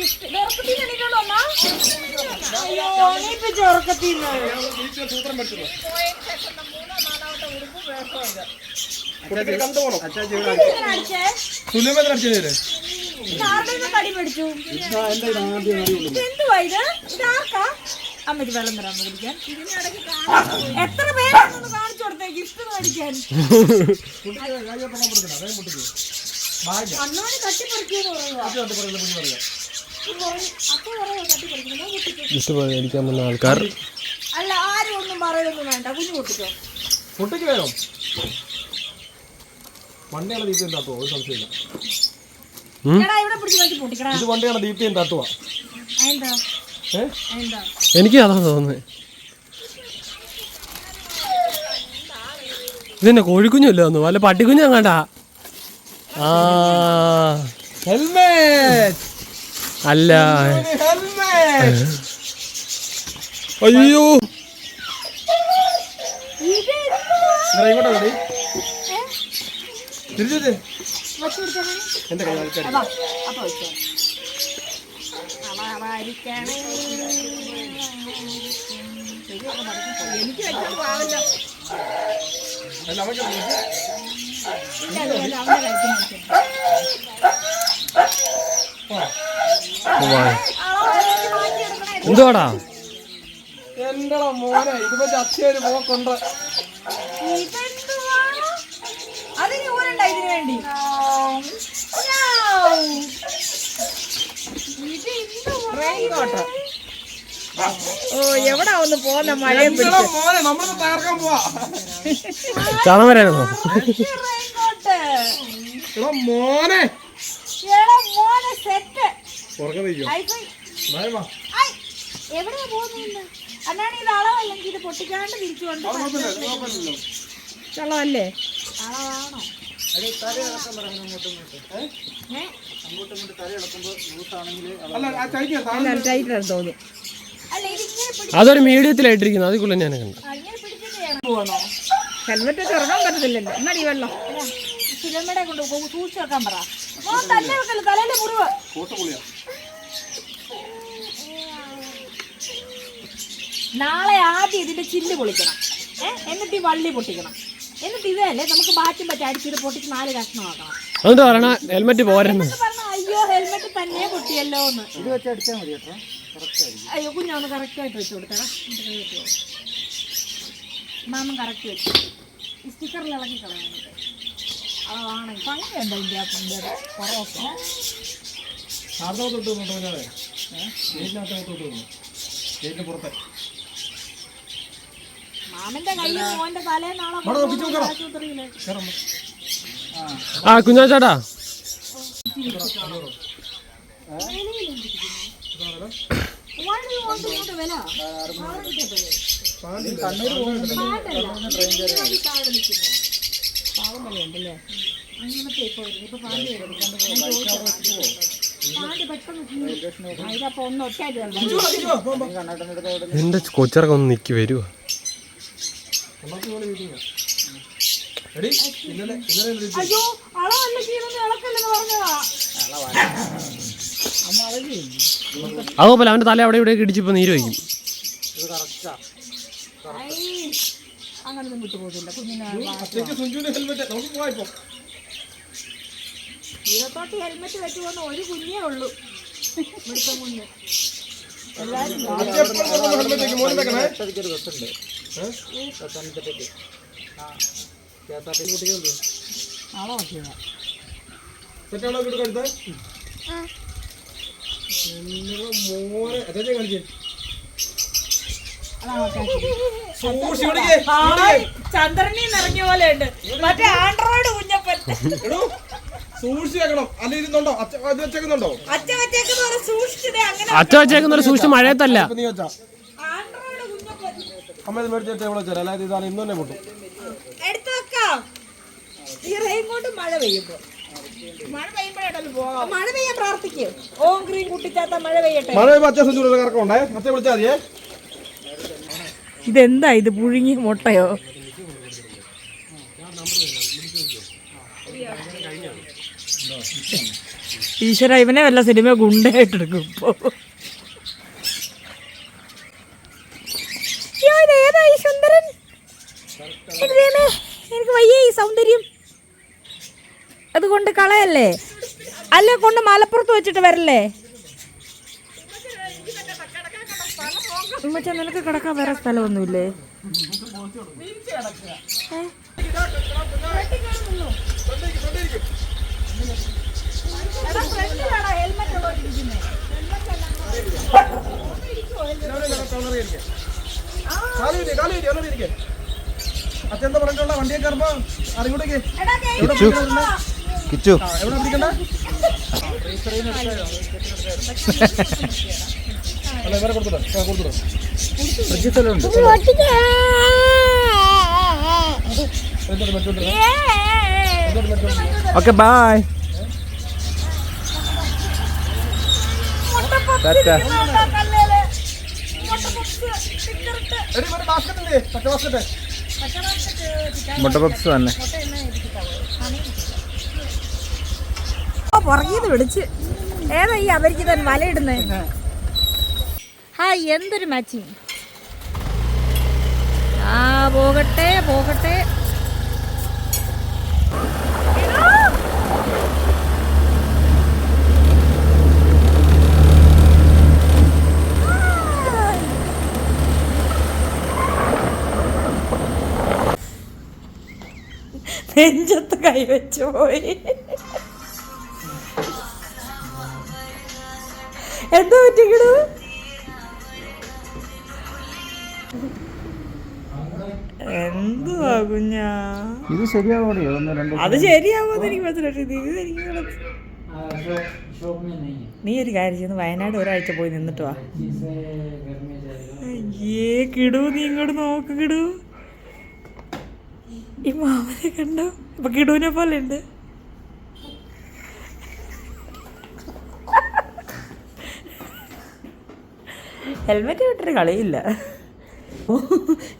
Gift ഉറക്കത്തിന് എണീക്കണോ അമ്മ അയ്യോ എണീപ്പിച്ചു ഉറക്കത്തിന് സൂത്രം പഠിച്ചത് മൂന്നോ നാലാമത്തെ ഉടുപ്പ് വേർക്കോ ഇത് കുട്ടിയെ കണ്ടുപോകണം ഇതെങ്ങനെ അടിച്ചേ സുലഭത്തിൽ അടിച്ചത് ഇത് ആരുടെ നിന്ന് കടി പിടിച്ചു ഇതെന്തുവാ ഇത് ഇതാർക്കാ അമ്മയ്ക്ക് വെള്ളം തരാൻ കുടിക്കാൻ. എത്ര പേരാണെന്ന് കാണിച്ചു കൊടുത്തേ ഗിഫ്റ്റ് മേടിക്കാൻ. അന്നാണ് കട്ടിപ്പറിക്കുന്നു പറയുക ഗിഫ്റ്റ് മേടിക്കാൻ വന്ന ആൾക്കാർ. അല്ല ആരും ഒന്നും പറയുമൊന്നും വേണ്ട. കുഞ്ഞു പൊട്ടിക്കോ. പൊട്ടിക്ക് വേണം വണ്ടിയാണ് ദീപ്തി താത്തുവോ ഒരു സംശയമില്ല. എടാ ഇവിടെ പിടിച്ച് നോക്കി പൊട്ടിക്കടാ. ഇത് വണ്ടിയാണ് ദീപ്തി എന്താത്തുവാ എനിക്ക് അതാ തോന്നുന്നത് ഇതെന്നെ കോഴിക്കുഞ്ഞല്ലോ തോന്നുന്നു? വല്ല പട്ടിക്കുഞ്ഞാ അങ്ങാണ്ടാ ആ. ഹെൽമെറ്റ് അല്ല. ഹെൽമെറ്റ് അയ്യോ. എനിക്ക് വെച്ചിട്ട് പാവല്ലോ. അല്ല, എന്തുവാടാ? എന്റെടാ മോനെ? ഇതിപ്പോ ചച്ചയൊരു പോക്കുണ്ട് ഇതെന്തുവാ? അതിന് ഊരുണ്ടോ ഇതിന് വേണ്ടി. ഓ എവിടാ ഒന്ന് പോന്ന മഴയും എന്റെടാ മോനെ? നമ്മളിപ്പോ തകർക്കാൻ പോവാ. ചാണം വരാനോ മോനെ. എവിടെയാ പോകുന്നത് അന്നാണ് ഇത് അളവല്ലെങ്കിൽ പൊട്ടിക്കാണ്ട് അളവാണോ? അതൊരു മീഡിയത്തിലായിട്ടിരിക്കുന്നു അതിക്കുള്ള ഞാൻ കണ്ടു. ഹെൽമെറ്റ് ഇറങ്ങാൻ പറ്റത്തില്ലല്ലോ. എന്നാടി വെള്ളം? സിനിമയുടെ കൊണ്ട് പോകും. സൂക്ഷിച്ച് വെക്കാൻ പറ. മോൻ തന്നെ വെക്കല്ലോ തലയിലെ മുറിവ്. നാളെ ആദ്യം ഇതിന്റെ ചില്ല് പൊളിക്കണം. ഏഹ് എന്നിട്ട് ഈ വള്ളി പൊട്ടിക്കണം. എന്നിട്ട് ഇതല്ലേ നമുക്ക് ബാറ്റും പറ്റി അടിച്ചിട്ട് പൊട്ടിച്ച് നാല് കഷ്ണമാക്കണം. അതുകൊണ്ട് പറയണ? ഹെൽമെറ്റ് പോരെന്ന്. അയ്യോ ഹെൽമെറ്റ് തന്നെ പൊട്ടിയല്ലോ എന്ന്. ഇത് വെച്ച് അടിച്ചാൽ മതി കേട്ടോ. അയ്യോ കുഞ്ഞൊന്ന് കറക്റ്റ് ആയിട്ട് വെച്ച് കൊടുത്തടാ. മാമൻ കറക്റ്റ് വെച്ചു. സ്റ്റിക്കറിൽ ഇളക്കി കളയാനായിട്ട് അതാണ് ഭംഗിയുണ്ട് അതിന്റെ കുറവൊക്കെ ഗേറ്റിന് പുറത്തെ. മാമന്റെ കയ്യിൽ മോന്റെ. ആശുപത്രിയിൽ? ആ കുഞ്ഞാച്ചാട്ടാ. കണ്ണൂർ want അങ്ങനത്തെ. ഇപ്പൊ പാൽ. പാൽ പെട്ടെന്ന് ഇതപ്പൊ ഒന്ന് ഒറ്റയായിട്ട് അടുത്ത് എന്റെ കൊച്ചിറക്കം ഒന്ന് നിക്കി വരുവോ? അതോ പോലെ അയ്യോ അളവല്ല ചെയ്യുന്നത് ഇളക്കല്ലെന്ന് പറഞ്ഞതാ. അതുപോലെ അവന്റെ തല അവിടെ ഇവിടെ ഇടിച്ചിപ്പോ നീര് വയ്ക്കും. അങ്ങനൊന്നും വിട്ടുപോകില്ല കുഞ്ഞിനെ സുഞ്ചുവിന്റെ ഹെൽമെറ്റ് വെച്ച് പോകുന്ന ഒരു കുഞ്ഞേ ഉള്ളൂ. ഇവിടുത്തെ കുഞ്ഞ്. നാളെ നോക്കിയതാ സെറ്റാണോ വീട് കടുത്ത മോനെ അച്ഛൻ കളിച്ചേ? ചന്ദ്രനിൽ നിന്ന് ഇറങ്ങിയ പോലെ ഉണ്ട്. മറ്റേ ആൻഡ്രോയിഡ് കുഞ്ഞപ്പൻ. എടോ സൂക്ഷിച്ച് വെക്കണം. അല്ല ഇരുന്നുണ്ടോ? അച്ഛ വെച്ചേക്കുന്നുണ്ടോ? അച്ഛ വച്ചേക്കുന്ന പോലെ സൂക്ഷിച്ചതേ അങ്ങനെ അച്ഛ വെച്ചേക്കുന്ന ഒരു സൂക്ഷിച്ച് മഴയത്തല്ല. നീ വെച്ചാ. കുഞ്ഞപ്പൻ. അമ്മ ഇത് മേടിച്ചിട്ട് എവിടെ വെച്ചാൽ അല്ലാതെ ഇതാണ് ഇന്ന് തന്നെ പൊട്ടും. എടുത്തു വെക്കാം. ഈ മഴ പെയ്യുമ്പോ. മഴ പെയ്യാൻ പ്രാർത്ഥിക്കും. ഓം ഗ്രീൻ കുട്ടിച്ചാത്ത മഴ പെയ്യട്ടെ. മഴ പെയ്യുമ്പോ അച്ഛൻ സുഞ്ചൂടെ കറക്കമുണ്ടേ അച്ഛൻ വിളിച്ചാൽ മതിയേ? ഇതെന്താ? ഇത് പുഴുങ്ങി മുട്ടയോ? ഈശ്വര ഇവനെ വല്ല സിനിമ ഗുണ്ടായിട്ടെടുക്കും ഇപ്പോ. അയ്യോ, ഇതേതാ ഈ സുന്ദരൻ? എനിക്ക് വയ്യ ഈ സൗന്ദര്യം. അതുകൊണ്ട് കളയല്ലേ? അല്ലേ കൊണ്ട് മലപ്പുറത്ത് വെച്ചിട്ട് വരല്ലേ? ഉമ്മച്ചാ നിനക്ക് കിടക്കാൻ വേറെ സ്ഥലമൊന്നുമില്ലേ. അച്ഛൻ പറഞ്ഞിട്ടുള്ള വണ്ടിയെ കയറുമ്പോ അറിയൂടേക്ക് എടാ, കേ- എവിടെ പിടിക്കണ്ട കിച്ചു എവിടെ പിടിക്കണ്ട? ഓക്കെ ബായ് മുട്ടപ്പപ്സ്. മുട്ട പപ്സ്, തന്നെ. ഓ പുറകീന്ന് വിളിച്ച്. ഏതാ ഈ അപരിചിതൻ വലയിടുന്നേ ഹായ് എന്തൊരു മാച്ചിങ് ആ പോകട്ടെ പോകട്ടെ. നെഞ്ചത്ത് കൈവച്ചു പോയി. എന്താ പറ്റിക്കണു എന്തുവാ കുഞ്ഞാ? ഇത് ശരിയാവോടെ? ഒന്ന് രണ്ട് അത് ശരിയാവുമെന്ന് എനിക്ക് മനസ്സിലായി ഇത് എനിക്ക് നീ ഒരു കാര്യം ചെയ്യുന്നു. വയനാട് ഒരാഴ്ച പോയി നിന്നിട്ട് വാ. അയ്യേ കിടു നീ ഇങ്ങോട്ട് നോക്ക് കിടു. ഈ മാമനെ കണ്ടോ? ഇപ്പൊ കിടുവിനെ പോലെ ഉണ്ട്. ഹെൽമെറ്റ് വിട്ടിട്ട് കളിയില്ല.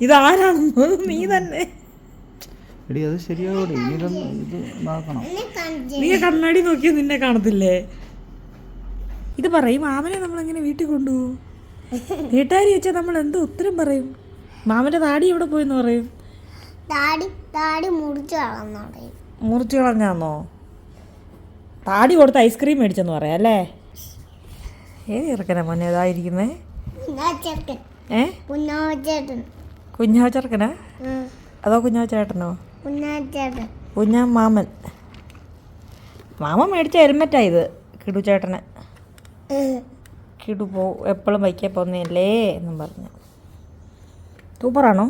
ഇതാരാണെന്ന് നീ തന്നെ. എടി അത് ശരിയാവോടെ. ഇനി ഇത് നീ കണ്ണാടി നോക്കിയാൽ നിന്നെ കാണത്തില്ലേ? ഇത് പറയും മാമനെ നമ്മളെങ്ങനെ വീട്ടിൽ കൊണ്ടുപോകും വീട്ടുകാരി വെച്ചാൽ നമ്മൾ എന്ത് ഉത്തരം പറയും. മാമന്റെ താടി എവിടെ പോയെന്ന് പറയും. താടി താടി മുറിച്ചു കളഞ്ഞു മുറിച്ച് കളഞ്ഞാന്നോ? താടി കൊടുത്ത് ഐസ്ക്രീം മേടിച്ചെന്ന് പറയാം അല്ലേ? ഏത് ചെറുക്കനാ മോനെ ഇതായിരിക്കുന്നേ കുഞ്ഞാച്ചേട്ടൻ ഏ? കുഞ്ഞാച്ചേട്ടൻ കുഞ്ഞാ ചെറുക്കനാ ഉം. അതോ കുഞ്ഞാ ചേട്ടനോ കുഞ്ഞാച്ചേട്ടൻ കുഞ്ഞാ മാമൻ മാമൻ മേടിച്ച ഹെൽമെറ്റാ ഇത് കിടു ചേട്ടന്. കിടു പോ എപ്പോഴും ബൈക്കേ പോകുന്നതല്ലേ എന്നും പറഞ്ഞു. സൂപ്പറാണോ.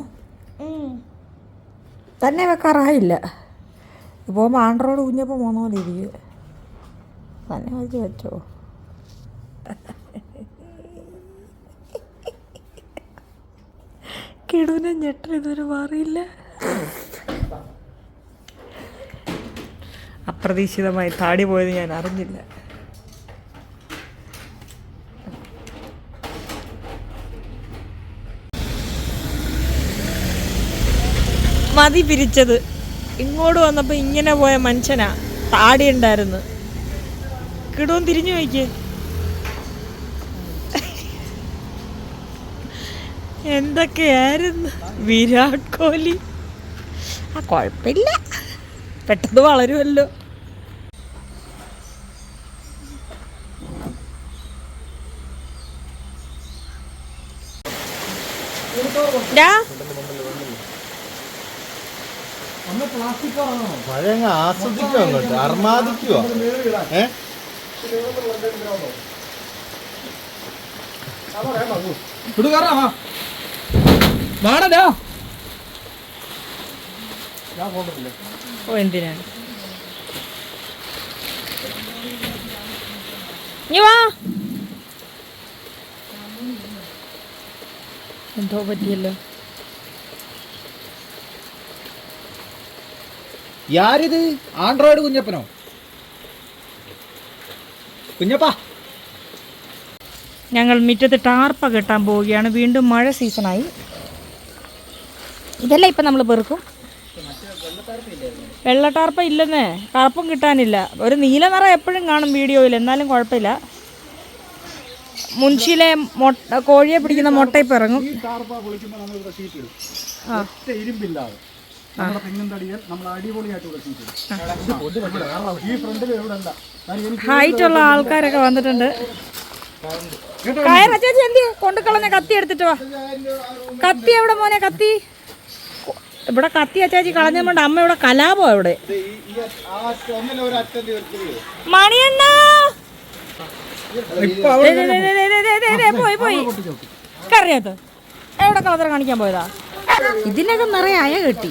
തന്നെ വെക്കാറായില്ല. പോകുമ്പോൾ ആൻഡ്രോയിഡ് കുഞ്ഞപ്പോൾ പോകുന്ന പോലെ ഇരിക്കും തന്നെ വെച്ച് വെച്ചോ. കിടുവിനെ ഞെട്ടൽ ഇതുവരെ മാറിയില്ല. അപ്രതീക്ഷിതമായി താടി പോയത് ഞാൻ അറിഞ്ഞില്ല. മതി പിരിച്ചത്. ഇങ്ങോട്ട് വന്നപ്പോൾ ഇങ്ങനെ പോയ മനുഷ്യനാ താടി ഉണ്ടായിരുന്നു കിടുവും തിരിഞ്ഞു നോക്കിയേ. എന്തൊക്കെയായിരുന്നു? വിരാട് കോഹ്ലി. ആ കുഴപ്പമില്ല. പെട്ടെന്ന് വളരുമല്ലോ. വിടുകാരാ വാ. പോകത്തില്ല. ഓ എന്തിനാണ് വാ. എന്തോ പറ്റിയല്ലോ. യാരിത്? ആൻഡ്രോയിഡ് കുഞ്ഞപ്പനോ? കുഞ്ഞപ്പാ. ഞങ്ങൾ മുറ്റത്ത് ടാർപ്പ കെട്ടാൻ പോവുകയാണ്. വീണ്ടും മഴ സീസണായി. ഇതെല്ലാം ഇപ്പം നമ്മൾ പെറുക്കും. വെള്ള ടാർപ്പ ഇല്ലെന്നേ. കറുപ്പും കിട്ടാനില്ല. ഒരു നീല നിറ എപ്പോഴും കാണും വീഡിയോയിൽ. എന്നാലും കുഴപ്പമില്ല. മുൻഷിയിലെ മൊട്ട കോഴിയെ പിടിക്കുന്ന മുട്ടയിപ്പ് ഇറങ്ങും ഹൈറ്റ് ഉള്ള ആൾക്കാരൊക്കെ വന്നിട്ടുണ്ട്. കയറ ചേച്ചി കൊണ്ടുക്കളഞ്ഞ കത്തി എടുത്തിട്ട് വാ. കത്തി എവിടെ മോനെ കത്തി? ഇവിടെ കത്തി അച്ചാച്ചി കളഞ്ഞതുകൊണ്ട് അമ്മ ഇവിടെ കലാപോ ഇവിടെ മണിയണ്ണ! എവിടെ കളത്തറ കാണിക്കാൻ പോയതാ? ഇതിനൊക്കെ നിറയെ അയ കെട്ടി.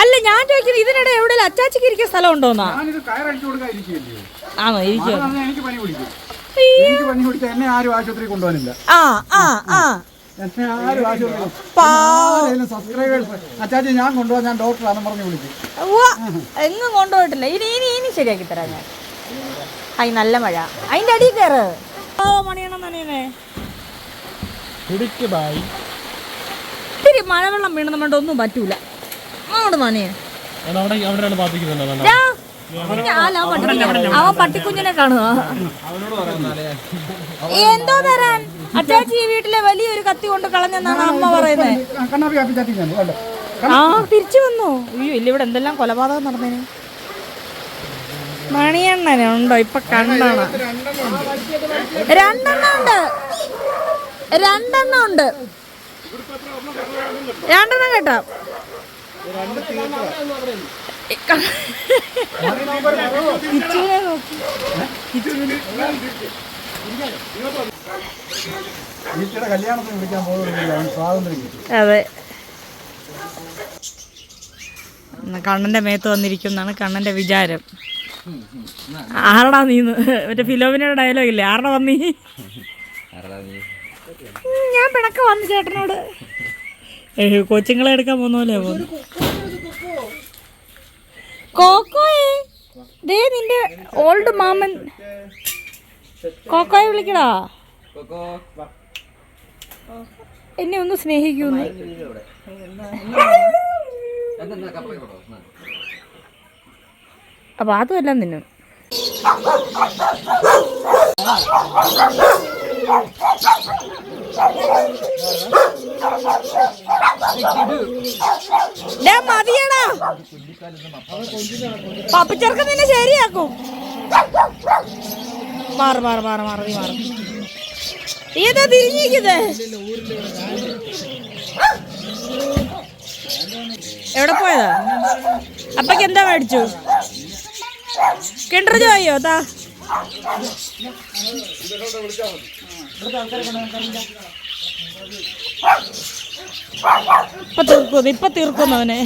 അല്ല ഞാൻ ചോദിക്കുന്നത് ഇതിനിടെ എവിടെ അച്ചാച്ചിക്ക് ഇരിക്കുന്ന സ്ഥലം ഉണ്ടോന്നാ? ആണോ ഇരിക്കും ആ ആ ആ. എന്നെ ആരും ആശുപത്രി പാ സബ്സ്ക്രൈബേഴ്സ് അച്ചാച്ചി ഞാൻ കൊണ്ടുപോകാൻ ഞാൻ ഡോക്ടറാണെന്ന് പറഞ്ഞ് വിളിക്കും. എങ്ങും കൊണ്ടുപോയിട്ടില്ല. ഇനി ഇനി ഇനി ശരിയാക്കി തരാം ഞാൻ. ഐ നല്ല മഴ. അതിന്റെ അടിയിൽ കയറ്. ഓ മണിയണം നനയനെ കുടിക്ക് ബായി. ഇത്തിരി മഴവെള്ളം വീണ് നമ്മുടെ ഒന്നും പറ്റൂല. അങ്ങോട്ട് നനയെ അവൻ പട്ടിക്കുഞ്ഞിനെ കാണുക എന്തോ തരാൻ? അച്ചാച്ചി ഈ വീട്ടിലെ വലിയൊരു കത്തി കൊണ്ട് കളഞ്ഞെന്നാണ് അമ്മ പറയുന്നത് ആ തിരിച്ചു വന്നു? അയ്യോ ഇല്ല ഇവിടെ എന്തെല്ലാം കൊലപാതകം നടന്നേനെ. മണിയണ്ണനെ ഉണ്ടോ? ഇപ്പൊ കണ്ടാണ് രണ്ടെണ്ണം ഉണ്ട്. രണ്ടെണ്ണം ഉണ്ട്. രണ്ടെണ്ണം കേട്ടോ. കിച്ചുവിനെ നോക്കി. കല്യാണത്തിന് വിളിക്കാൻ അതെ. കണ്ണന്റെ മേത്ത് വന്നിരിക്കും എന്നാണ് കണ്ണന്റെ വിചാരം. ആരടാ നീന്ന് മറ്റേ ഫിലോമിനയുടെ ഡയലോഗ് ഇല്ലേ? ആരടാ വന്നീ? ഞാൻ പിണക്ക വന്നു ചേട്ടനോട്. കൊച്ചുങ്ങളെ എടുക്കാൻ പോകുന്നു കോക്കോയെ ദേ നിന്റെ ഓൾഡ് മാമൻ. കോക്കോയെ വിളിക്കടാ. എന്നെ ഒന്ന് സ്നേഹിക്കൂന്ന്. അപ്പൊ അതുമെല്ലാം തിന്നും. ഡാ, മതിയെടാ. പപ്പിച്ചെറുക്ക നിന്നെ ശരിയാക്കും. മാറ് മാറ് മാറ് മാറി മാറ്. നീ എന്താ തിരിഞ്ഞിരിക്കുന്നേ എവിടെ പോയതാ? അപ്പക്ക് എന്താ മേടിച്ചു? കിണ്ടർ ചോയോ താ ഇപ്പൊ തീർക്കുന്നു ഇപ്പൊ തീർക്കുന്നു അവനെ.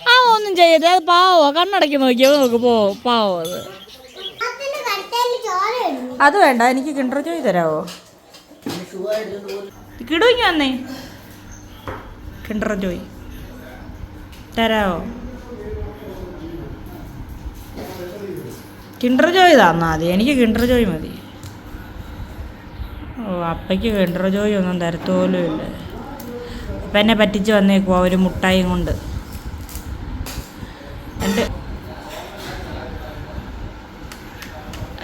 ആ ഒന്നും ചെയ്യരുത്. അത് പാവോ? കണ്ണടക്കി നോക്കിയോ? നോക്ക് പോ പാവോ അത്. അത് വേണ്ട എനിക്ക് കിണ്ടർ ചോയ് തരാവോ? കിടുങ്ങി വന്നേ. Kinder Joy. തരാവോ? കിണ്ടർ ജോയ് തന്നാ മതി എനിക്ക് കിണ്ടർ ജോയ് മതി. ഓ അപ്പയ്ക്ക് കിണ്ടർ ജോയ് ഒന്നും തരത്തോലും ഇല്ല. അപ്പം എന്നെ പറ്റിച്ച് വന്നേക്കുവാ ഒരു മുട്ടായും കൊണ്ട്. എന്റെ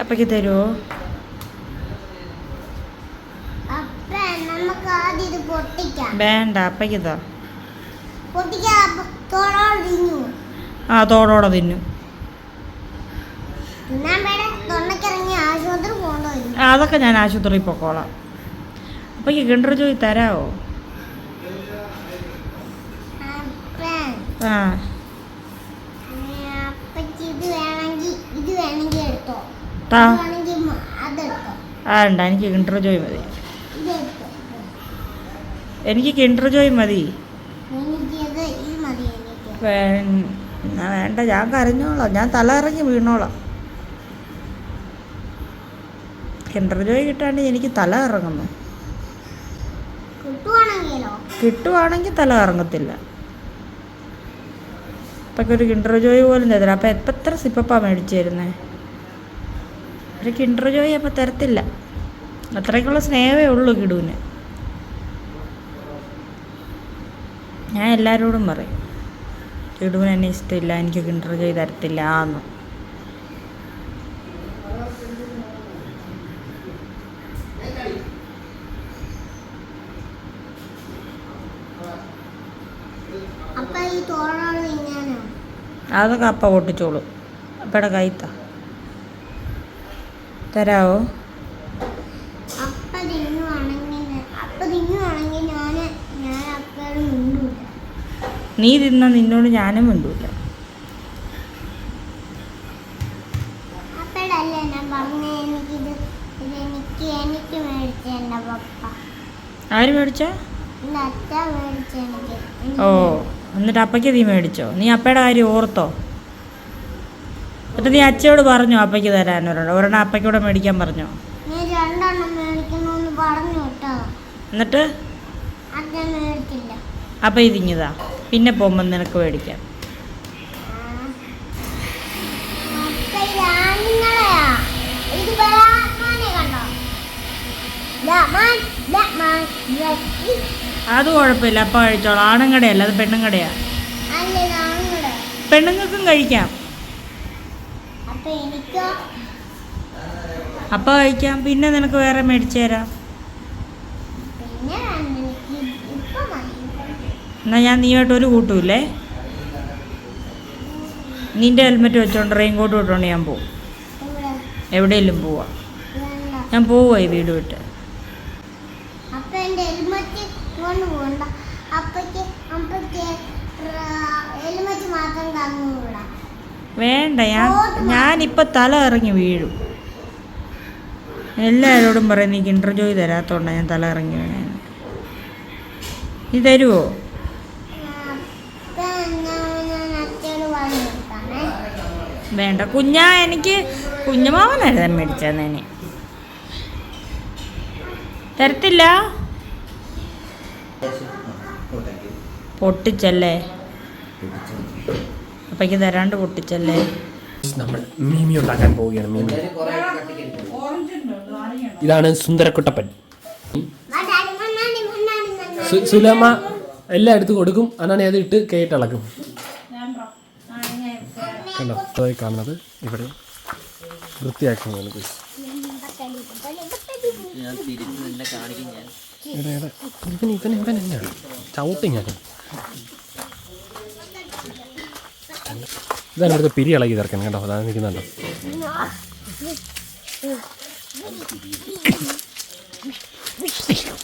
അപ്പയ്ക്ക് തരുമോ വേണ്ട അപ്പയ്ക്കിതാ. ആ തോടോടെ തിന്നു. അതൊക്കെ ഞാൻ ആശുപത്രി പൊക്കോളാം. അപ്പൊ കിണ്ടർ ചോയി തരാവോ? ആ ആ. എനിക്ക് കിണ്ടർ ചോയി മതി. എനിക്ക് കിൻഡർ ജോയ് മതി. വേണ്ട ഞാൻ കരഞ്ഞോളാം. ഞാൻ തല ഇറങ്ങി വീണോളാം. കിൻഡർ ജോയ് കിട്ടാണ്ട് എനിക്ക് തല ഇറങ്ങുന്നു കിട്ടുവാണെങ്കിൽ തല ഇറങ്ങത്തില്ല ഇപ്പൊക്കെ ഒരു കിൻഡർ ജോയ് പോലും തരില്ല അപ്പം എപ്പം എത്ര സിപ്പപ്പാ മേടിച്ചു തരുന്നേ ഒരു കിൻഡർ ജോയ് അപ്പം തരത്തില്ല. അത്രയ്ക്കുള്ള സ്നേഹമേ ഉള്ളൂ കിടുവിന് ഞാൻ എല്ലാവരോടും പറയും. ചെടുവിന് എന്നെ ഇഷ്ടമില്ല എനിക്ക് കിണ്ടർ ചെയ്ത് തരത്തില്ല എന്ന്. അതൊക്കെ അപ്പ പൊട്ടിച്ചോളൂ. അപ്പയുടെ കൈത്ത. തരാവോ അപ്പ തിന്നുവാണെങ്കിൽ അപ്പ തിന്നുവാണെങ്കിൽ ഞാൻ ഞാൻ അപ്പയോട് മിണ്ടൂല നീ തിന്ന നിന്നോട് ഞാനും മിണ്ടൂല. ആര് മേടിച്ചോ? ഓ എന്നിട്ട് അപ്പയ്ക്ക് നീ മേടിച്ചോ? നീ അപ്പയുടെ കാര്യം ഓർത്തോ? എന്നിട്ട് നീ അച്ഛയോട് പറഞ്ഞോ അപ്പയ്ക്ക് തരാൻ ഒരെണ്ണം ഒരെണ്ണം അപ്പയ്ക്കൂടെ മേടിക്കാൻ പറഞ്ഞോ? എന്നിട്ട്? അപ്പ ഇതിഞ്ഞതാ അപ്പം ഇതിങ്ങതാ പിന്നെ പോകുമ്പോൾ നിനക്ക് മേടിക്കാം. അത് കുഴപ്പമില്ല അപ്പം കഴിച്ചോളാം. ആണുങ്ങടയല്ല അത് പെണ്ണുങ്ങടയാ പെണ്ണുങ്ങൾക്കും കഴിക്കാം. അപ്പം കഴിക്കാം. പിന്നെ നിനക്ക് വേറെ മേടിച്ചു തരാം. എന്നാൽ ഞാൻ നീയായിട്ട് ഒരു കൂട്ടൂല്ലേ? നിന്റെ ഹെൽമെറ്റ് വെച്ചോണ്ട് റെയിൻ കോട്ട് ഇട്ടുകൊണ്ട് ഞാൻ പോവും. എവിടെയെങ്കിലും പോവാം. ഞാൻ പോവുക ഈ വീട് വിട്ട്. വേണ്ട ഞാൻ ഞാനിപ്പോൾ തല ഇറങ്ങി വീഴും. എല്ലാവരോടും പറയും എനിക്ക് ഇന്റർവ്യൂ തരാത്തോണ്ടാണ് ഞാൻ തല ഇറങ്ങി വീണേ ഇത് തരുമോ അപ്പൊ ഞാൻ ഞാൻ അച്ഛനോട് പറഞ്ഞു കൊടുക്കാണേ വേണ്ട. കുഞ്ഞാ എനിക്ക് കുഞ്ഞുമാവൻ എഴുതാൻ മേടിച്ചതെന്നെ തരത്തില്ല? പൊട്ടിച്ചല്ലേ? അപ്പക്ക് തരാണ്ട് പൊട്ടിച്ചല്ലേ? നമ്മൾ മീമി ഉണ്ടാക്കാൻ പോവുകയാണ് മീമി. ഇതാണ് സുന്ദരക്കുട്ടപ്പൻ. സുലമ എല്ലാം എടുത്ത് കൊടുക്കും. അന്നാണ് അത് ഇട്ട് കേട്ടിളക്കും കണ്ടോ? അതായി കാണുന്നത്. ഇവിടെ വൃത്തിയാക്കുന്നതാണ് എടാ, ഇവൻ ഇവൻ ഇവൻ തന്നെയാണ് ചവിട്ടി ഞാൻ ഇതാണ് ഇവിടുത്തെ പിരി ഇളകി തീർക്കണം കേട്ടോ അതാണ് നിൽക്കുന്നുണ്ടോ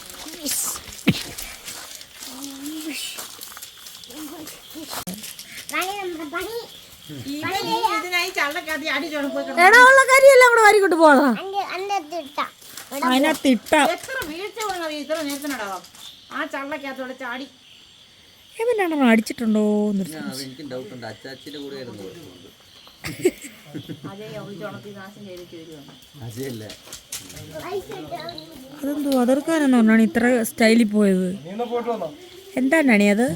പണി നമ്മുടെ പണി കൂടെ വാരിക്കൊണ്ട് അതിനകത്ത് ഇട്ട എവനാണോ അടിച്ചിട്ടുണ്ടോ എനിക്ക് ഡൗട്ട് ഉണ്ട്. അച്ചാച്ചിന്റെ കൂടെ അതെന്തോ അതിർക്കാനെന്ന് പറഞ്ഞാണ് ഇത്ര സ്റ്റൈലിൽ പോയത്. എന്താണ് നണി അത്?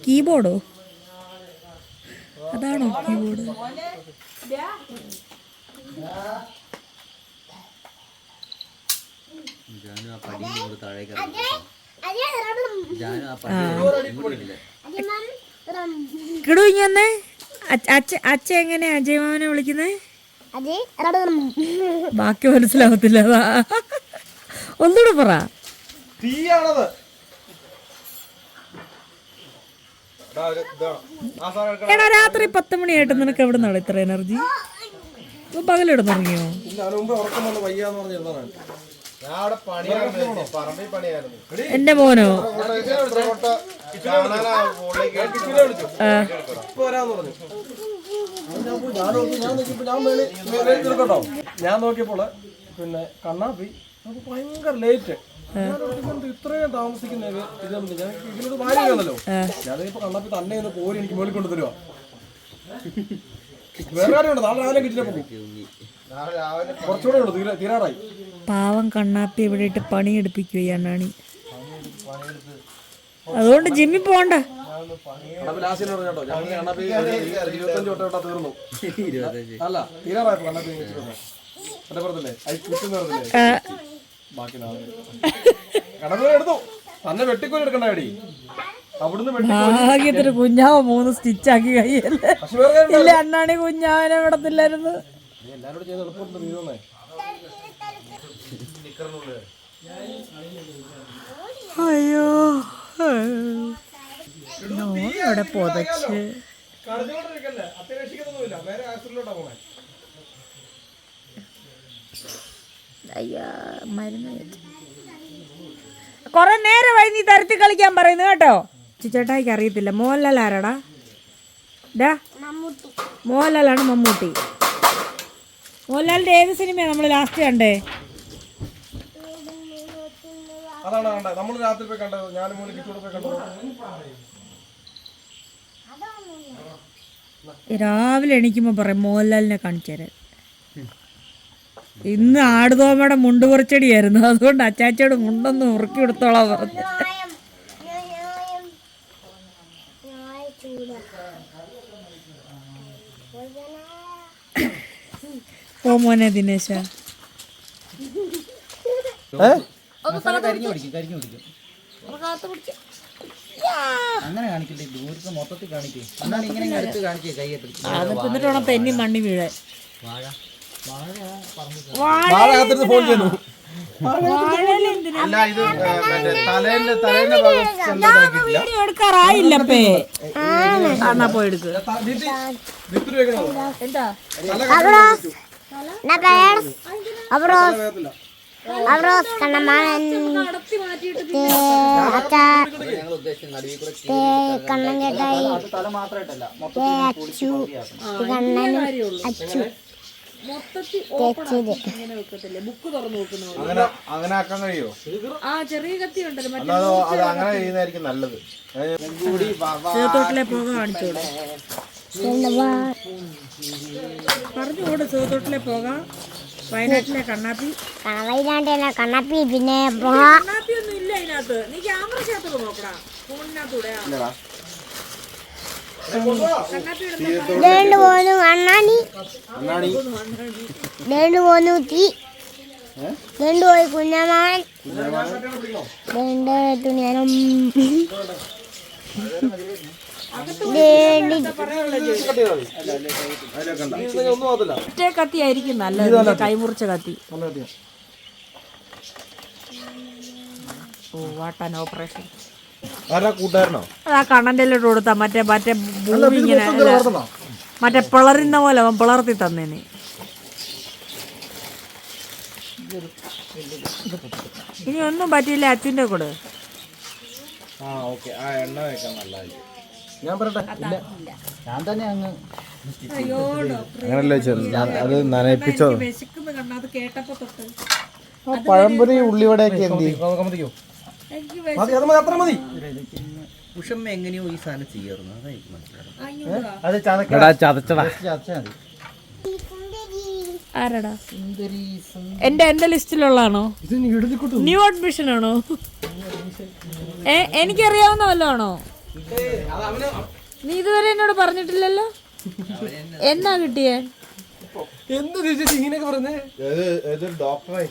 കീബോർഡോ? അതാണോ കീബോർഡ്? കൂടെ ഇങ്ങനെ അച്ഛ അച്ഛ എങ്ങനെയാ അജയ് മാമനെ വിളിക്കുന്നത് ബാക്കി മനസ്സിലാവത്തില്ല. ഒന്നുകൂടെ പറ. തീയാണത് ദാ ഒരു ഇതാണ്. ആ സാധനം എടുക്കണം. എടാ രാത്രി പത്ത് മണിയായിട്ട് നിനക്ക് എവിടെ നിന്നാണ് ഇത്ര എനർജി പകലിടുന്നുറങ്ങിയോ തുടങ്ങിയോ എന്റെ മോനോ? ഇപ്പൊ വരാന്ന് പറഞ്ഞു. ഞാൻ നോക്കിയപ്പോൾ ഞാൻ നോക്കി, ഞാൻ നോക്കിയപ്പോ ഞാൻ മേളിൽ മേളിൽ ഞാൻ നോക്കിയപ്പോൾ പിന്നെ കണ്ണാപ്പി നമുക്ക് ഭയങ്കര ലേറ്റ് ഇത്രയും താമസിക്കുന്നത് ഇതൊന്നും ഞാൻ ഇതിനോട് ഭാര്യയാണല്ലോ. ഞാനിപ്പോ കണ്ടപ്പോ തന്നെ ഇന്ന് പോരി എനിക്ക് മേളിൽ കൊണ്ടുതരുവാ? വേറെ കാര്യമുണ്ട് നാളെ രാവിലെ കിട്ടില്ല പോകും കുറച്ചുകൂടെ ഉള്ളു. തീരാ തീരാറായി. പാവം കണ്ണാപ്പി ഇവിടെ ഇട്ട് പണിയെടുപ്പിക്കുകയാണ് അതുകൊണ്ട് ജിമ്മിൽ പോണ്ട. അല്ല തീരാറായപ്പോ കണ്ണാപ്പി പറഞ്ഞില്ലേ? ബാക്കി എടുത്തു. തന്നെ വെട്ടിക്കൂലി ഭാഗ്യത്തിന് കുഞ്ഞാവ് മൂന്ന് സ്റ്റിച്ചാക്കി കയ്യല്ലേ? വേറെ ഇല്ല അണ്ണാണി കുഞ്ഞാവിനെ വിടത്തില്ലായിരുന്നു. അയ്യോ. ഇവിടെ പൊതച്ച്. കടന്നുകൊണ്ടിരിക്കല്ലേ അത്യാവശ്യം നേരെ ആശുപത്രിയിലോട്ടാ പോണേ. അയ്യാ മരുന്ന് കൊറേ നേരമായി നീ തരത്തി കളിക്കാൻ പറയുന്നു കേട്ടോ. ചേട്ടായിക്ക് അറിയത്തില്ല. മോഹൻലാൽ ആരാടാ? ഡാ മമ്മൂട്ടി. മോഹൻലാലാണ് മമ്മൂട്ടി. മോഹൻലാലിന്റെ ഏത് സിനിമയാണ് നമ്മൾ ലാസ്റ്റ് കണ്ടേ? അതാണ് കണ്ടത്? നമ്മൾ രാത്രി പോയി കണ്ടത്. ഞാനും മോനെ കിച്ചൂടെ പോയി കണ്ടത്. രാവിലെ എണീക്കുമ്പോൾ പറയും മോഹൻലാലിനെ കാണിച്ചു തരാൻ. ഇന്ന് ആടുതോമയുടെ മുണ്ട് പറിച്ചടിയായിരുന്നു. അതുകൊണ്ട് അച്ചാച്ചയോട് മുണ്ടൊന്ന് ഉറുക്കി എടുത്തോളാ പറഞ്ഞു. ഓ മോനെ ദിനേശ. അങ്ങനെ കാണിക്കില്ലേ ദൂരത്ത് മൊത്തത്തിൽ കാണിക്കേ. എന്നാണ് ഇങ്ങനെ ഇങ്ങ് അടുത്ത് കാണിക്കേ. കൈയിട്ട് അത് എന്നിട്ട് വേണം തെന്നി മണ്ണി വീഴാൻ. വാഴ വാഴ പറമ്പ് നാളെ ഫോൺ ചെയ്യുന്നു അല്ല ഇത് തലേന്റെ തലേന്റെ ഭാഗം വീഡിയോ എടുക്കാറായില്ലപ്പേ അണ്ണാ പോയി കണ്ണമാൻ കണ്ണൻ ചേട്ടായി അച്ചു കണ്ണനും അച്ചു അങ്ങനെ അങ്ങനെ ആക്കാൻ കഴിയോ? ആ ചെറിയ കത്തി ഉണ്ടല്ലോ. മറ്റേ അല്ലാതെ അത് അങ്ങനെ ചെയ്യുന്നതായിരിക്കും നല്ലത്. കൂടി സേത്തോട്ടിലെ പോക കാണിച്ചോടെ പറഞ്ഞു പറഞ്ഞോട് സേത്തോട്ടിലെ പോക. വയനാട്ടിലെ കണ്ണാപ്പി. വയനാട്ടിലെ കണ്ണാപ്പി പിന്നെ കണ്ണാപ്പി ഒന്നും ഇല്ല അതിനകത്ത്. നീ ക്യാമറക്കകത്തോട് നോക്കടാ. ഫോണിനകത്തൂടെ ദേണ്ട് പോന്നു അണ്ണാണി ദേണ്ട് പോന്നു തീ ദേണ്ട് പോയി കുഞ്ഞമാൻ രണ്ട് തുണിയാനും. മറ്റേ കത്തി ആയിരിക്കും നല്ലത്. കൈമുറിച്ച കത്തി. ഓ വാട്ടാൻ ഓപ്പറേഷൻ കൂട്ടുകാരനോ? ആ കണ്ണന്റെ ഇട്ട് കൊടുത്താ. മറ്റേ മറ്റേ ഭൂമി ഇങ്ങനെ മറ്റേ പിളറുന്ന പോലെ അവൻ പിളർത്തി തന്നേന് ഇനി ഒന്നും പറ്റിയില്ല അച്ഛന്റെ കൂടെ. ആ ഓക്കെ. ആ എണ്ണ വെക്കാൻ നല്ലതായിരിക്കും. ഞാൻ പറയട്ടെ. ഞാൻ തന്നെ അങ്ങ് അങ്ങനല്ലേ അത് നനയിപ്പിച്ചോ വിശക്കുന്ന കണ്ണ. അത് കേട്ടപ്പോ തൊട്ട്. പഴംപൊരി ഉള്ളിവടയൊക്കെ എന്ത് മതി അത് മതി അത്ര മതി. ഉഷമ്മ എങ്ങനെയോ ഈ സാധനം ചെയ്യാറുന്നു അതായിരിക്കും ആരടാ? എന്റെ എന്റെ ലിസ്റ്റിലുള്ളതാണോ? ന്യൂ അഡ്മിഷൻ ആണോ എനിക്കറിയാവുന്ന വല്ലതാണോ? നീ ഇതുവരെ എന്നോട് പറഞ്ഞിട്ടില്ലല്ലോ? എന്നാ കിട്ടിയേ? എന്ത് ചേച്ചി ഇങ്ങനെയൊക്കെ പറയുന്നേ? ഡോക്ടറായി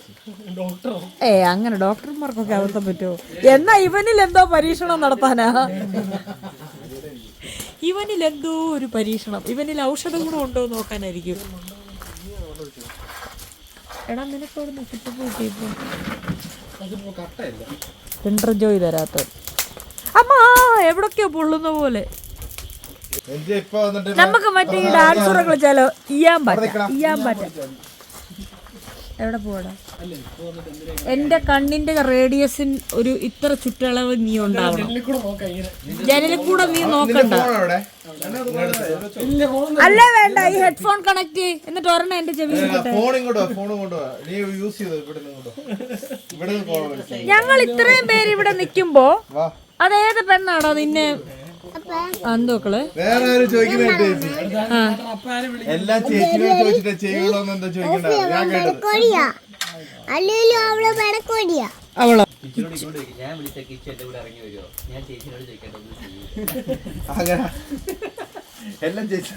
ഏ അങ്ങനെ ഡോക്ടർമാർക്കൊക്കെ അബദ്ധം പറ്റുമോ? എന്നാ ഇവനിൽ എന്തോ പരീക്ഷണം നടത്താനാ? ഇവനിൽ എന്തോ ഒരു പരീക്ഷണം. ഇവനിൽ ഔഷധ ഗുണം ഉണ്ടോ നോക്കാനായിരിക്കും. എടാ നിനക്ക് അവിടെ കിണ്ടർ ജോയ് തരാത്ത. അമ്മ എവിടൊക്കെയോ പൊള്ളുന്ന പോലെ. നമുക്ക് മറ്റേ ഈ ഡാൻസ് കളിച്ചാലോ ഇയാൻ പറ്റാം ഇയാൻ പറ്റാം. എവിടെ പോടാ എന്റെ കണ്ണിന്റെ റേഡിയസിൻ ഒരു ഇത്ര ചുറ്റളവ് നീ ഉണ്ടാവണം. ജനലിൽ കൂടെ നീ നോക്കണ്ട. അല്ല വേണ്ട ഈ ഹെഡ്ഫോൺ കണക്ട് ചെയ് എന്നിട്ട് ഒരെണ്ണം എന്റെ ചെവി ഞങ്ങൾ ഇത്രയും പേര് ഇവിടെ നിക്കുമ്പോ വാ. അതേത് പെണ്ണാണോ നിന്നെ വേറെ ആരും ചോദിക്കുന്ന ചേച്ചി എല്ലാം ചേച്ചിയോട് ചോദിച്ചിട്ട് ചെയ്യണോന്ന് എന്താ ചോദിക്കണ്ട. ഞാൻ കേട്ടത് അവൾ പെടക്കോടിയാ അവളോ. ഞാൻ വിളിച്ച കിച്ചു എന്റെ കൂടെ ഇറങ്ങി വരുമോ ഞാൻ ചേച്ചിനോട് എല്ലാം ചേച്ചി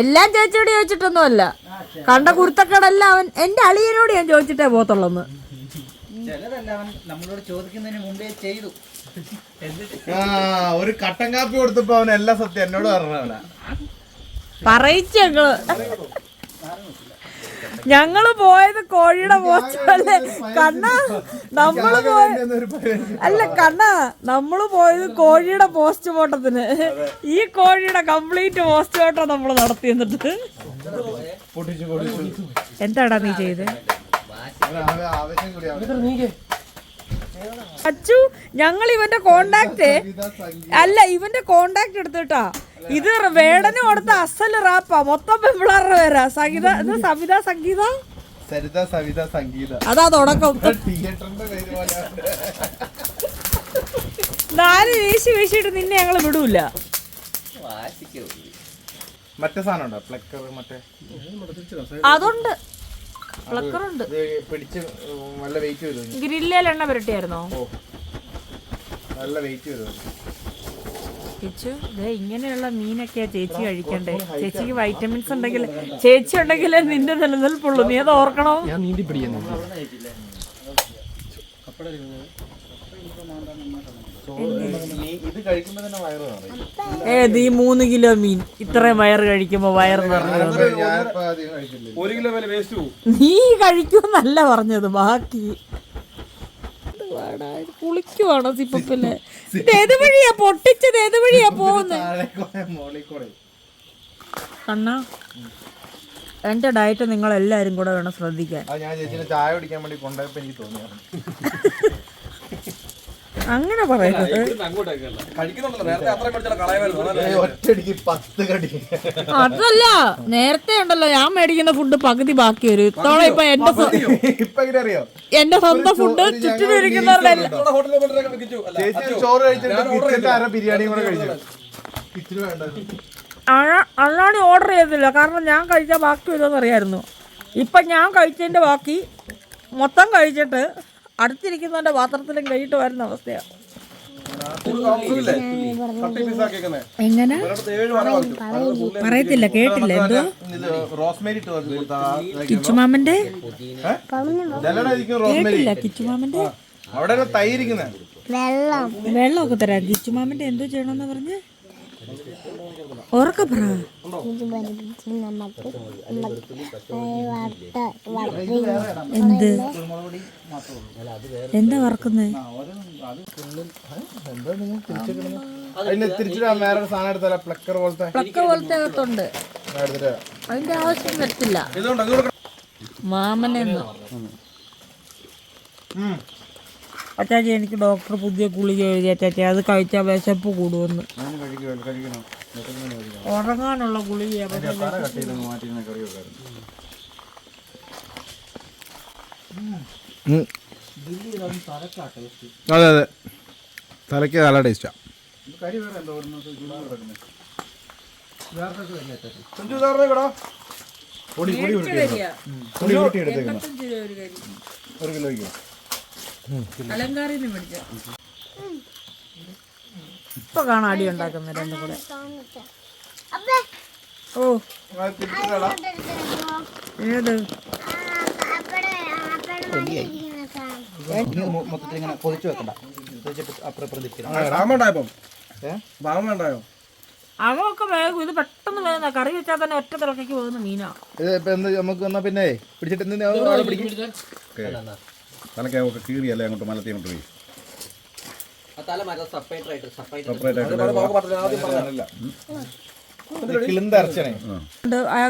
എല്ലാം ചേച്ചിയോട് ചോദിച്ചിട്ടൊന്നുമല്ല. കണ്ട കുരുത്തക്കടെല്ലാം അവൻ എന്റെ അളിയനോട് ഞാൻ ചോദിച്ചിട്ടേ പോത്തുള്ളന്ന് ചിലതല്ല അവൻ നമ്മളോട് ചോദിക്കുന്നതിന് മുമ്പേ ചെയ്തു. ആ ഒരു കട്ടൻ കാപ്പി കൊടുത്തപ്പോ അവൻ എല്ലാ സത്യം എന്നോട് പറഞ്ഞവനാ. പറയിച്ചു ഞങ്ങൾ. ഞങ്ങൾ പോയത് കോഴിയുടെ പോസ്റ്റല്ലേ കണ്ണ നമ്മൾ പോയ അല്ല കണ്ണ നമ്മൾ പോയത് കോഴിയുടെ പോസ്റ്റ് മോട്ടത്തിന് ഈ കോഴിയുടെ കംപ്ലീറ്റ് പോസ്റ്റ് മോട്ടം നമ്മൾ നടത്തി എന്നിട്ട്. എന്താടാ നീ ചെയ്ത്? ആവശ്യം ആവേ- ആവേശം കൂടി. അച്ചു ഞങ്ങൾ ഇവന്റെ കോണ്ടാക്ട് അല്ല ഇവന്റെ കോണ്ടാക്ട് എടുത്തിട്ടാ. ഇത് വേടന് കൊടുത്ത അസൽ റാപ്പാ മൊത്തം പെമ്പിളാറുടെ പേരാ. സംഗീത ഇത് സവിത സംഗീത? സരിത സവിത സംഗീത. അതാ തുടക്കം. നാല് വീശി വീശിട്ട് നിന്നെ ഞങ്ങൾ വിടൂല. മറ്റേ സാധനം ഉണ്ടോ? പ്ലക്കർ മറ്റേ? അതുണ്ട്. പ്ലക്കറുണ്ട് ഇത് പിടിച്ച് നല്ല വെയിറ്റ് വരും ഗ്രില്ലിൽ എണ്ണ പുരട്ടിയായിരുന്നോ? നല്ല വെയിറ്റ് വരും ചേച്ചു ദേ ഇങ്ങനെയുള്ള മീനൊക്കെയാ ചേച്ചി കഴിക്കണ്ടേ. ചേച്ചിക്ക് വൈറ്റമിൻസ് ഉണ്ടെങ്കിൽ ചേച്ചി ഉണ്ടെങ്കിൽ നിന്റെ നിലനിൽപ്പുള്ളൂ. നീ അത് ഓർക്കണോ? ഞാൻ നീന്തി പിടിക്കുന്നു ഏത് ഈ മൂന്ന് കിലോ മീൻ. ഇത്രയും വയറ് കഴിക്കുമ്പോ വയറ് ഒരു കിലോ വില വേസ്റ്റ് നീ കഴിക്കുമെന്നല്ല പറഞ്ഞത് ബാക്കി. കുളിക്കുവാണോ സിപ്പപ്പിൽ? ഇത് ഏത് വഴിയാ പൊട്ടിച്ചത്? ഏത് വഴിയാ പോകുന്നത്? കണ്ണ എന്റെ ഡയറ്റ് നിങ്ങൾ എല്ലാരും കൂടെ വേണം ശ്രദ്ധിക്കാൻ. ഞാൻ ചേച്ചിനെ ചായ കുടിക്കാൻ വേണ്ടി കൊണ്ടുപോയപ്പോ എനിക്ക് തോന്നിയാണ് പത്ത് കടി. അതല്ല നേരത്തെ ഉണ്ടല്ലോ ഞാൻ മേടിക്കുന്ന ഫുഡ് പകുതി ബാക്കി വരും. ഇത്തവണ ഇപ്പൊ എന്റെ എന്റെ സ്വന്തം ഫുഡ് ചുറ്റിലിരിക്കുന്നവരുടെ കൂടെ കഴിച്ചു? അള്ളാണി ഓർഡർ ചെയ്തില്ല. കാരണം ഞാൻ കഴിച്ച ബാക്കി വരുമെന്ന് അറിയായിരുന്നു ഇപ്പം ഞാൻ കഴിച്ചതിന്റെ ബാക്കി മൊത്തം കഴിച്ചിട്ട് അടുത്തിരിക്കുന്നവന്റെ പാത്രത്തിലും കഴിയിട്ട് വരുന്ന അവസ്ഥയാണ് എങ്ങനെ? പറയത്തില്ല കേട്ടില്ല. എന്തോ കിച്ചുമാമന്റെ? കേട്ടില്ല കിച്ചുമാമന്റെ? വെള്ളം. വെള്ളമൊക്കെ തരാം. കിച്ചുമാമന്റെ എന്തോ ചെയ്യണമെന്ന് പറഞ്ഞ്? ഉറക്കെ എന്ത്? എന്താ വറക്കുന്നത്? പ്ലക്കർ പോലത്തെ? അകത്തുണ്ട്. അതിന്റെ ആവശ്യം വരത്തില്ല. മാമനെന്ന് അച്ചാച്ചി എനിക്ക് ഡോക്ടർ പുതിയ ഗുളിക എഴുതി അച്ചാച്ചി. അത് കഴിച്ചാൽ വിശപ്പ് കൂടുമെന്ന്. ഞാൻ കഴിക്കണം. കഴിക്കണം ഉറങ്ങാനുള്ള ഗുളിക കറി അതെ അതെ. തലയ്ക്ക് നല്ല ടേസ്റ്റാ. സഞ്ജു സാറിനെ കടാ. പൊടി പൊടി ഒരു കിലോയ്ക്ക്. അലങ്കാരിന്ന് ഇപ്പൊ കാണാം അടി ഉണ്ടാക്കുന്ന രണ്ടും കൂടെ. അപ്പേ. ഓ. ഏത്? മൊത്തത്തിൽ ഇങ്ങനെ പൊതിച്ചു വെക്കണ്ട. അവൊക്കെ വേഗം ഇത് പെട്ടെന്ന് വേഗം കറി വെച്ചാൽ തന്നെ ഒറ്റ തിളക്കയ്ക്ക് പോകുന്ന മീനാ. ഇപ്പൊ എന്ത് നമുക്ക് എന്നാ പിന്നെ പിടിച്ചിട്ട് പിടിക്കും കീറിയല്ലേ അങ്ങോട്ട് മലത്തി അങ്ങോട്ട് പോയി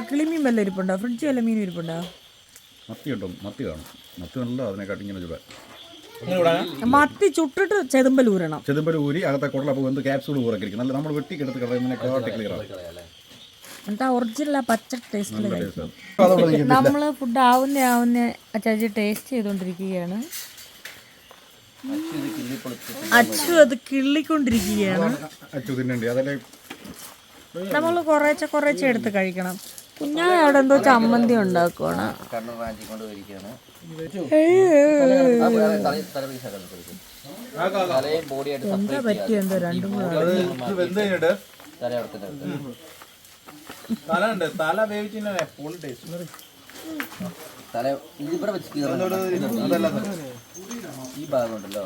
കിളിമീൻ വല്ല ഇരിപ്പുണ്ടോ? ഫ്രിഡ്ജ് വല്ല മീൻ ഇരിപ്പുണ്ടോ? മത്തി ഉണ്ടോ? മത്തി കാണും മത്തി നല്ല അതിനെക്കാട്ടി ഇങ്ങനെ ചൂടാൻ. മത്തി ചുട്ടിട്ട് ചെതുമ്പലൂരണം ചെതുമ്പൽ ഊരി അകത്തെ കുടലപ്പോൾ എന്ത് ക്യാപ്സൂൾ ഊറക്കിരിക്കും. നല്ല നമ്മൾ വെട്ടിക്കെടുത്ത് കളയുന്നതിനെ കാട്ടി ക്ലിയർ എന്താ ഒറിജിനൽ ആ പച്ച ടേസ്റ്റിൽ ടേസ്റ്റ് നമ്മൾ നമ്മൾ ഫുഡ് ആവുന്ന ആവുന്ന അച്ചാച്ചി ടേസ്റ്റ് ചെയ്തുകൊണ്ടിരിക്കുകയാണ് അച്ചു അത് കിള്ളിക്കൊണ്ടിരിക്കുകയാണ്. അച്ചു തിന്നണ്ടി അതല്ലേ? നമ്മൾ കുറേച്ചെ കുറേച്ചെ എടുത്ത് കഴിക്കണം. കുഞ്ഞാ അവിടെ എന്തോ ചമ്മന്തി ഉണ്ടാക്കുവാണ്. എന്താ പറ്റിയ എന്തോ രണ്ടും കൂടെ? തല ഉണ്ട്. തല ടേസ്റ്റ് തല ഇതിവിടെ വെച്ച് അതല്ല ഈ ഭാഗമുണ്ടല്ലോ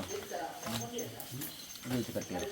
ഇത് വെച്ച് കട്ട് ചെയ്യാം.